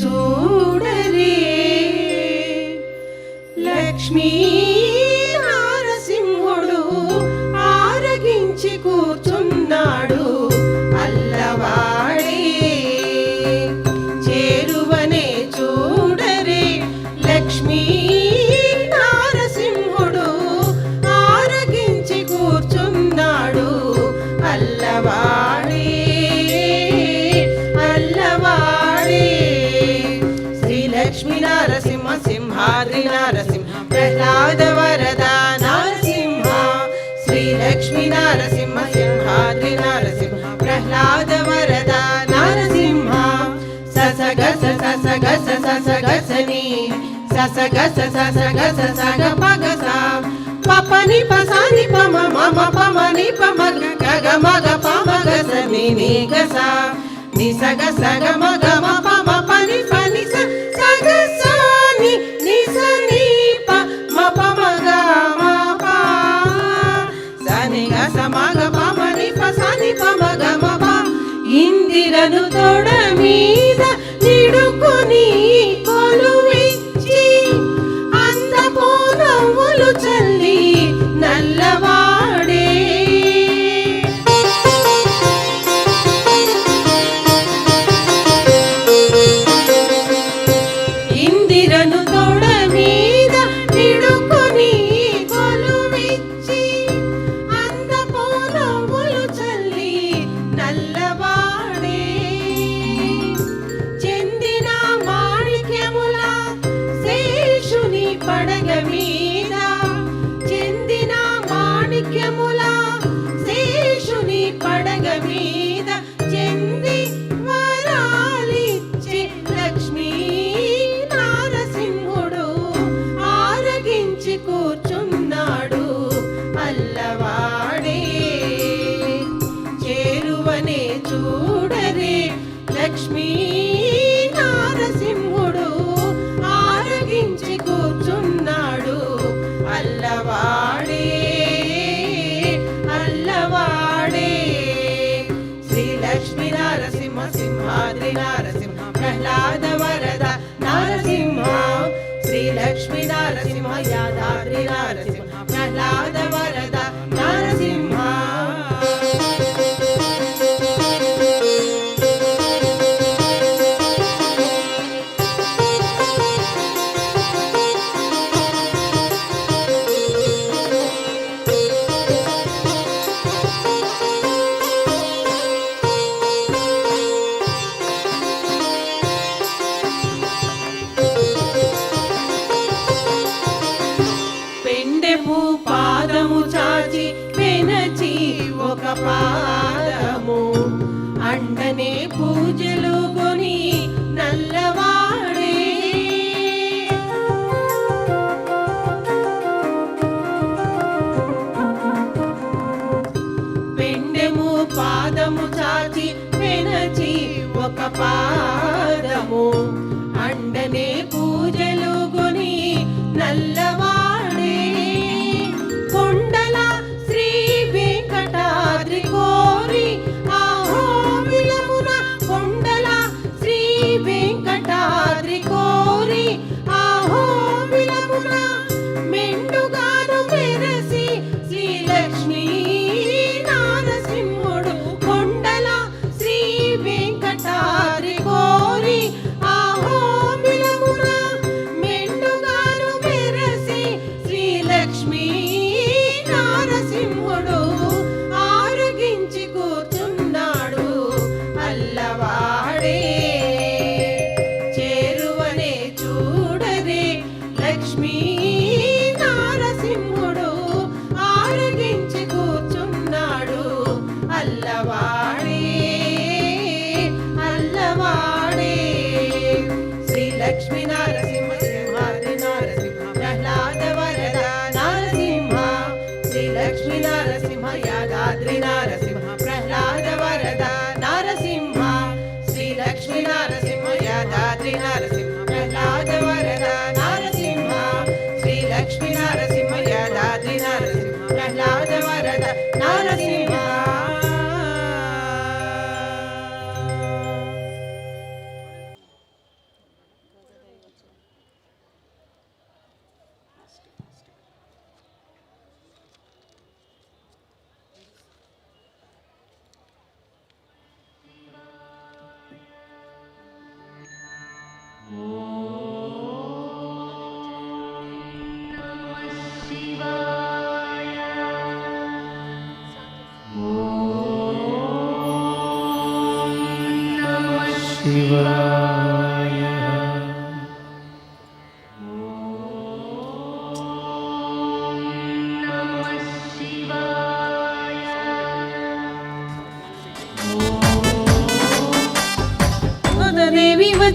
ചൂടരേ ലക്ഷ്മി ಪ್ರಹ್ಲಾದ ವರದ ನರಸಿಂಹ ಸಸ ಗಸ ಸಸ ಗಸ ಸಸ ಗಸನಿ ಸಸ ಗಸ ಸಸ ಗಸ ಸಗ ಪಗಸ ಪಪ ನಿಪ ಸ ನಿಪ ಮಮ ಪಮ ನಿಪ ಮಗ ಗಗ ಮಗ ಪಮ ಗಸ ನಿ ನಿ ಗಸ ನಿ ಸಗ ಸಗ ಮಗ ಮ ಪಮ ಪ ನಿಪ దినములను తొడ మీద వచ్చి కూర్చున్నాడు అల్లవాడే. చేరువనే చూడరే లక్ష్మీ నారసింహుడు ఆరగించి కూర్చున్నాడు అల్లవాడే. అల్లవాడే. శ్రీ లక్ష్మీ నారసింహ సింహాద్రి నారసింహ ప్రహ్లాద పాదము అండనే పూజలు కొని నల్లవాడే. పెండెము పాదము చాచి పెనచి ఒక పాదము. లక్ష్మీనారాయణ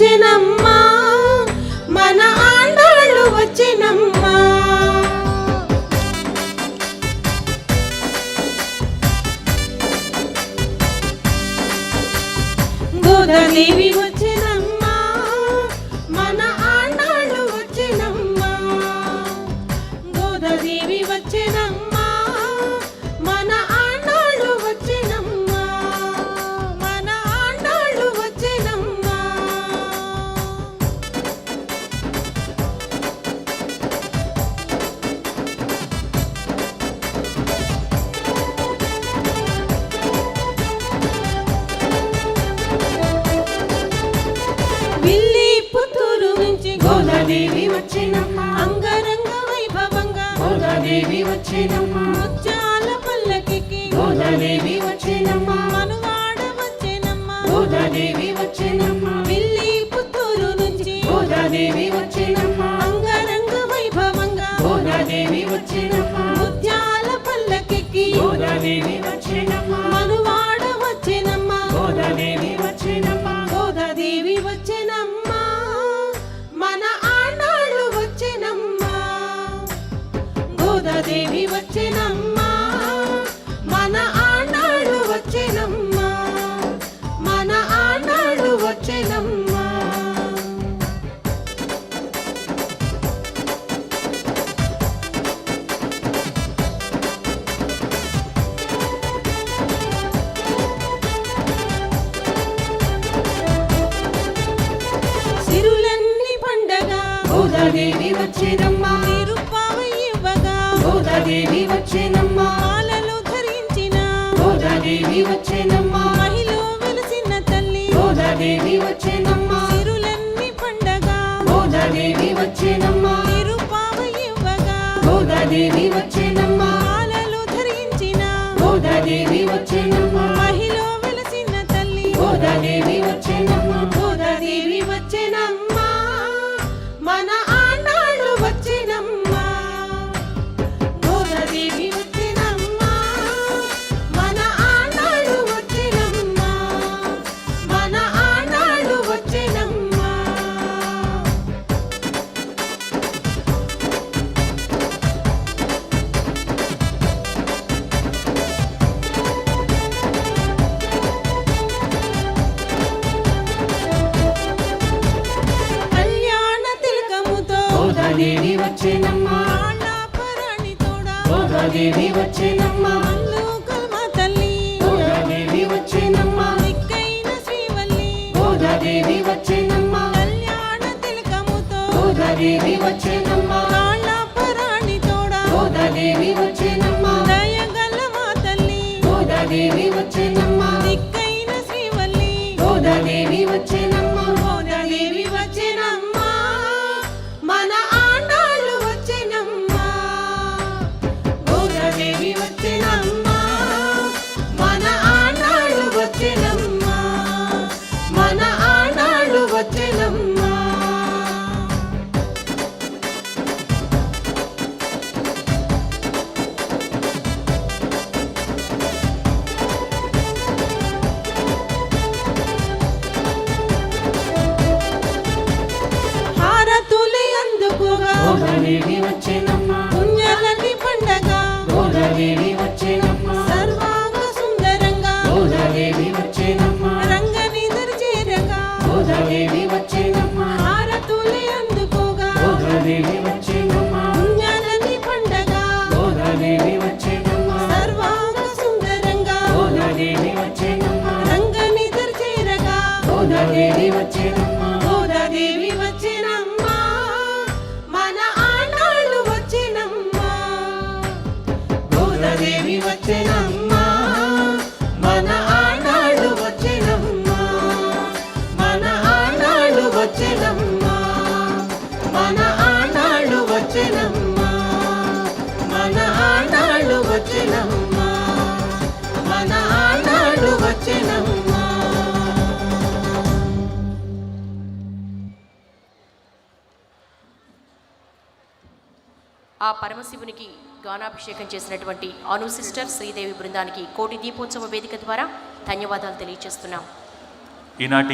వచ్చినమ్మా. మన ఆండాళ్ళు వచ్చినమ్మా. దేవి దేవి వచ్చేనమ్మా. ముత్యాల పల్లకి గోదాదేవి వచ్చేనమ్మా. మనువాడ వచ్చేనమ్మా. గోదాదేవి వచ్చేనమ్మా. వెళ్ళి పుత్తూరు నుంచి గోదాదేవి వచ్చేనమ్మా. అంగరంగ వైభవంగా గోదాదేవి వచ్చేనమ్మా. ముత్యాల పల్లకి గోదాదేవి వచ్చేనమ్మా. మనువాడ గోదాదేవి వచ్చేనమ్మ. మహిలో వెలిసిన తల్లి. గోదాదేవి వచ్చేనమ్మ. సిరులన్నీ పండగ. గోదాదేవి వచ్చేనమ్మ. మీరు పావ ఇవ్వగా. గోదాదేవి వచ్చేనమ్మ. మాలలు ధరించిన. గోదాదేవి వచ్చేనమ్మ. తల్లి. Godadevi Give me what you sinama పరమశివునికి గానాభిషేకం చేసినటువంటి అను సిస్టర్ శ్రీదేవి బృందానికి కోటి దీపోత్సవ వేదిక ద్వారా ధన్యవాదాలు తెలియజేస్తున్నాం. ఈనాటి